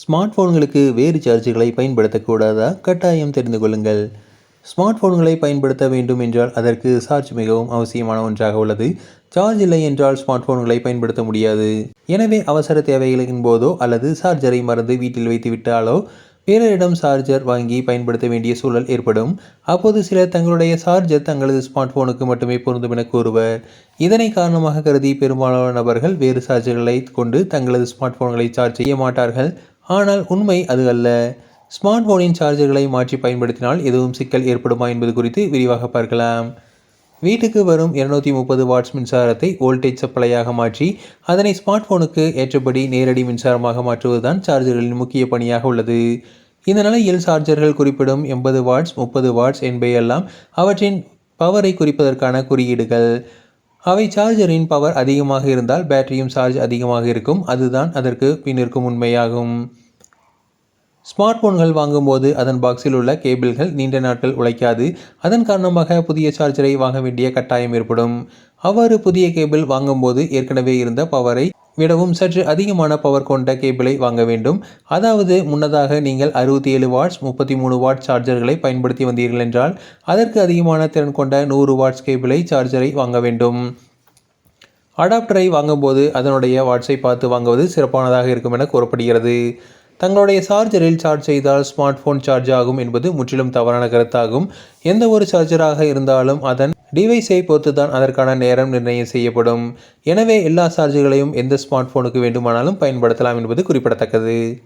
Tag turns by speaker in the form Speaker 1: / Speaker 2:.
Speaker 1: Smart ஃபோன்களுக்கு வேறு சார்ஜர்களை பயன்படுத்தக்கூடாதா? கட்டாயம் தெரிந்து கொள்ளுங்கள். ஸ்மார்ட் ஃபோன்களை பயன்படுத்த வேண்டும் என்றால் அதற்கு சார்ஜ் மிகவும் அவசியமான ஒன்றாக உள்ளது. சார்ஜ் இல்லை என்றால் ஸ்மார்ட் ஃபோன்களை பயன்படுத்த முடியாது. எனவே அவசர தேவைகளின் போதோ அல்லது சார்ஜரை மறந்து வீட்டில் வைத்து விட்டாலோ பிறரிடம் சார்ஜர் வாங்கி பயன்படுத்த வேண்டிய சூழல் ஏற்படும். அப்போது சிலர் தங்களுடைய சார்ஜர் தங்களது ஸ்மார்ட் ஃபோனுக்கு மட்டுமே பொருந்தும் என கூறுவர். இதனை காரணமாக கருதி பெரும்பாலான நபர்கள் வேறு சார்ஜர்களை கொண்டு தங்களது ஸ்மார்ட் ஃபோன்களை சார்ஜ் செய்ய மாட்டார்கள். ஆனால் உண்மை அது அல்ல. ஸ்மார்ட் போனின் சார்ஜர்களை மாற்றி பயன்படுத்தினால் எதுவும் சிக்கல் ஏற்படுமா என்பது குறித்து விரிவாக பார்க்கலாம். வீட்டுக்கு வரும் இருநூத்தி முப்பது வாட்ஸ் மின்சாரத்தை வோல்டேஜ் சப்ளையாக மாற்றி அதனை ஸ்மார்ட் போனுக்கு ஏற்றபடி நேரடி மின்சாரமாக மாற்றுவதுதான் சார்ஜர்களின் முக்கிய பணியாக உள்ளது. இந்த நிலையில் சார்ஜர்கள் குறிப்பிடும் எண்பது வாட்ஸ் முப்பது வாட்ஸ் என்பவையெல்லாம் அவற்றின் பவரை குறிப்பதற்கான குறியீடுகள். அவை சார்ஜரின் பவர் அதிகமாக இருந்தால் பேட்டரியும் சார்ஜ் அதிகமாக இருக்கும். அதுதான் அதற்கு பின் இருக்கும் உண்மையாகும். ஸ்மார்ட் போன்கள் வாங்கும்போது அதன் பாக்ஸில் உள்ள கேபிள்கள் நீண்ட நாட்கள் உழைக்காது. அதன் காரணமாக புதிய சார்ஜரை வாங்க வேண்டிய கட்டாயம் ஏற்படும். அவ்வாறு புதிய கேபிள் வாங்கும்போது ஏற்கனவே இருந்த பவரை விடவும் சற்று அதிகமான பவர் கொண்ட கேபிளை வாங்க வேண்டும். அதாவது முன்னதாக நீங்கள் அறுபத்தி ஏழு வாட்ஸ் முப்பத்தி மூணு வாட் சார்ஜர்களை பயன்படுத்தி வந்தீர்கள் என்றால் அதற்கு அதிகமான திறன் கொண்ட நூறு வாட்ஸ் கேபிளை சார்ஜரை வாங்க வேண்டும். அடாப்டரை வாங்கும்போது அதனுடைய வாட்ஸை பார்த்து வாங்குவது சிறப்பானதாக இருக்கும் என கூறப்படுகிறது. தங்களுடைய சார்ஜரில் சார்ஜ் செய்தால் ஸ்மார்ட் ஃபோன் சார்ஜ் ஆகும் என்பது முற்றிலும் தவறான கருத்தாகும். எந்த ஒரு சார்ஜராக இருந்தாலும் அதன் டிவைஸை பொறுத்து தான் அதற்கான நேரம் நிர்ணயம் செய்யப்படும். எனவே எல்லா சார்ஜுகளையும் எந்த ஸ்மார்ட் ஃபோனுக்கு வேண்டுமானாலும் பயன்படுத்தலாம் என்பது குறிப்பிடத்தக்கது.